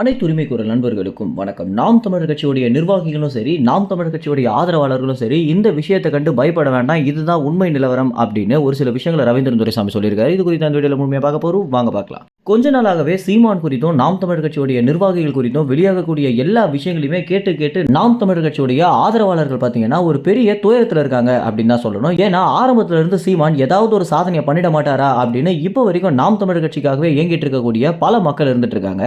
அனைத்து உரிமை குரல் நண்பர்களுக்கும் வணக்கம். நாம் தமிழர் கட்சியுடைய நிர்வாகிகளும் சரி நாம் தமிழர் கட்சியுடைய ஆதரவாளர்களும் சரி இந்த விஷயத்தை கண்டு பயப்பட வேண்டாம் இதுதான் உண்மை நிலவரம் அப்படின்னு ஒரு சில விஷயங்களை ரவீந்திரன் துரைசாமி சொல்லியிருக்காரு. இது குறித்து அந்த வீடியோவில் முழுமையாக பார்க்க போகிறோம் வாங்க பார்க்கலாம். கொஞ்ச நாளாகவே சீமான் குறித்தும் நாம் தமிழர் கட்சியுடைய நிர்வாகிகள் குறித்தும் வெளியாகக்கூடிய எல்லா விஷயங்களையுமே கேட்டு கேட்டு நாம் தமிழர் கட்சியுடைய ஆதரவாளர்கள் பார்த்தீங்கன்னா ஒரு பெரிய துயரத்தில் இருக்காங்க அப்படின்னு தான் சொல்லணும். ஏன்னா ஆரம்பத்துல இருந்து சீமான் ஏதாவது ஒரு சாதனையை பண்ணிட மாட்டாரா அப்படின்னு இப்போ வரைக்கும் நாம் தமிழர் கட்சிக்காகவே இயங்கிட்டு இருக்கக்கூடிய பல மக்கள் இருந்துட்டு இருக்காங்க.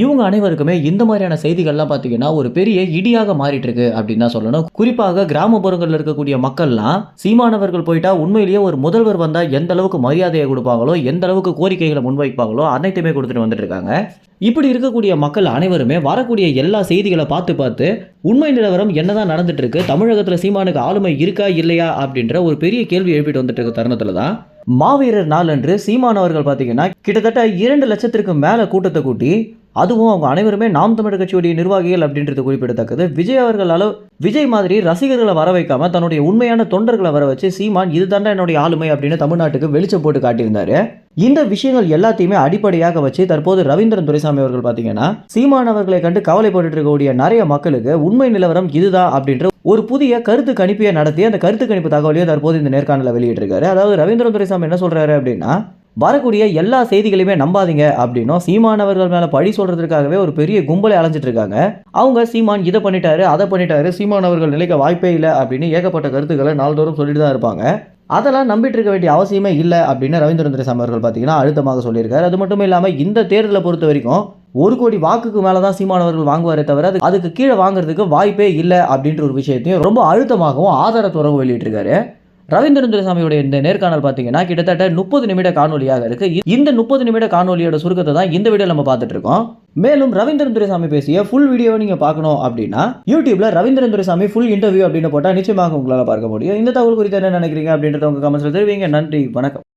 இவங்க அனைவருக்குமே இந்த மாதிரியான செய்திகள்லாம் பார்த்தீங்கன்னா ஒரு பெரிய இடியாக மாறிட்டு இருக்கு அப்படின்னு தான் சொல்லணும். குறிப்பாக கிராமப்புறங்களில் இருக்கக்கூடிய மக்கள்லாம் சீமானவர்கள் போயிட்டா உண்மையிலேயே ஒரு முதல்வர் வந்தால் எந்த அளவுக்கு மரியாதையை கொடுப்பாங்களோ எந்த அளவுக்கு கோரிக்கைகளை முன்வைப்பாங்களோ அனைத்துமே கொடுத்துட்டு வந்துட்டு இருக்காங்க இப்படி இருக்கக்கூடிய மக்கள் அனைவருமே வரக்கூடிய எல்லா செய்திகளை பார்த்து பார்த்து உண்மை நிலவரம் என்னதான் நடந்துட்டு இருக்கு தமிழகத்தில் சீமானுக்கு ஆளுமை இருக்கா இல்லையா? அப்படின்ற ஒரு பெரிய கேள்வி எழுப்பிட்டு வந்துட்டு இருக்க தருணத்தில் தான் மாவீரர் நாள் அன்று சீமானவர்கள் பார்த்தீங்கன்னா கிட்டத்தட்ட இரண்டு லட்சத்திற்கு மேலே கூட்டத்தை கூட்டி அதுவும் அவங்க அனைவருமே நாம் தமிழர் கட்சியுடைய நிர்வாகிகள் அப்படின்றது குறிப்பிடத்தக்கது. விஜய் அவர்கள் அளவு விஜய் மாதிரி ரசிகர்களை வர வைக்காம தன்னுடைய உண்மையான தொண்டர்களை வர வச்சு சீமான் இது என்னுடைய ஆளுமை அப்படின்னு தமிழ்நாட்டுக்கு வெளிச்சம் போட்டு காட்டியிருந்தாரு. இந்த விஷயங்கள் எல்லாத்தையுமே அடிப்படையாக வச்சு தற்போது ரவீந்திரன் துரைசாமி அவர்கள் பார்த்தீங்கன்னா சீமான் அவர்களை கண்டு கவலைப்பட்டு இருக்கக்கூடிய நிறைய மக்களுக்கு உண்மை நிலவரம் இதுதான் அப்படின்ற ஒரு புதிய கருத்து கணிப்பையை நடத்தி அந்த கருத்து கணிப்பு தகவலையும் தற்போது இந்த நேர்காணலில் வெளியிட்டிருக்காரு. அதாவது ரவீந்திரன் துரைசாமி என்ன சொல்றாரு அப்படின்னா வரக்கூடிய எல்லா செய்திகளையுமே நம்பாதீங்க அப்படின்னும் சீமானவர்கள் மேலே பழி சொல்றதுக்காகவே ஒரு பெரிய கும்பலை அலைஞ்சிட்டு இருக்காங்க அவங்க சீமான் இதை பண்ணிட்டாரு அதை பண்ணிட்டாரு சீமானவர்கள் நிலைக்க வாய்ப்பே இல்லை அப்படின்னு ஏகப்பட்ட கருத்துக்களை நாள்தோறும் சொல்லிட்டு தான் இருப்பாங்க. அதெல்லாம் நம்பிட்டு இருக்க வேண்டிய அவசியமே இல்லை அப்படின்னு ரவீந்திரன் துரைசாமி அவர்கள் பார்த்தீங்கன்னா அழுத்தமாக சொல்லியிருக்காரு. அது மட்டும் இல்லாமல் இந்த தேர்தலை பொறுத்த வரைக்கும் ஒரு கோடி வாக்குக்கு மேலே தான் சீமானவர்கள் வாங்குவாரே தவிர அது அதுக்கு கீழே வாங்குறதுக்கு வாய்ப்பே இல்லை அப்படின்ற ஒரு விஷயத்தையும் ரொம்ப அழுத்தமாகவும் ஆதாரத்துறவும் வெளியிட்டிருக்காரு. ரவீந்திரன் துரைசாமியுடைய இந்த நேர்காணல் பார்த்தீங்கன்னா கிட்டத்தட்ட முப்பது நிமிட காணொலியாக இருக்கு. இந்த முப்பது நிமிட காணொலியோட சுருக்கத்தை தான் இந்த வீடியோ நம்ம பார்த்துட்டு இருக்கோம். மேலும் ரவீந்திரன் துரைசாமி பேசிய ஃபுல் வீடியோவை நீங்க பார்க்கணும் அப்படின்னா யூடியூப்ல ரவீந்திரன் துரைசாமி ஃபுல் இன்டர்வியூ அப்படின்னு போட்டால் நிச்சயமாக உங்களால் பார்க்க முடியும். இந்த தகவல் குறித்து என்ன நினைக்கிறீங்க அப்படின்றத உங்க கமெண்ட்ஸ்ல தெரிவிங்க. நன்றி வணக்கம்.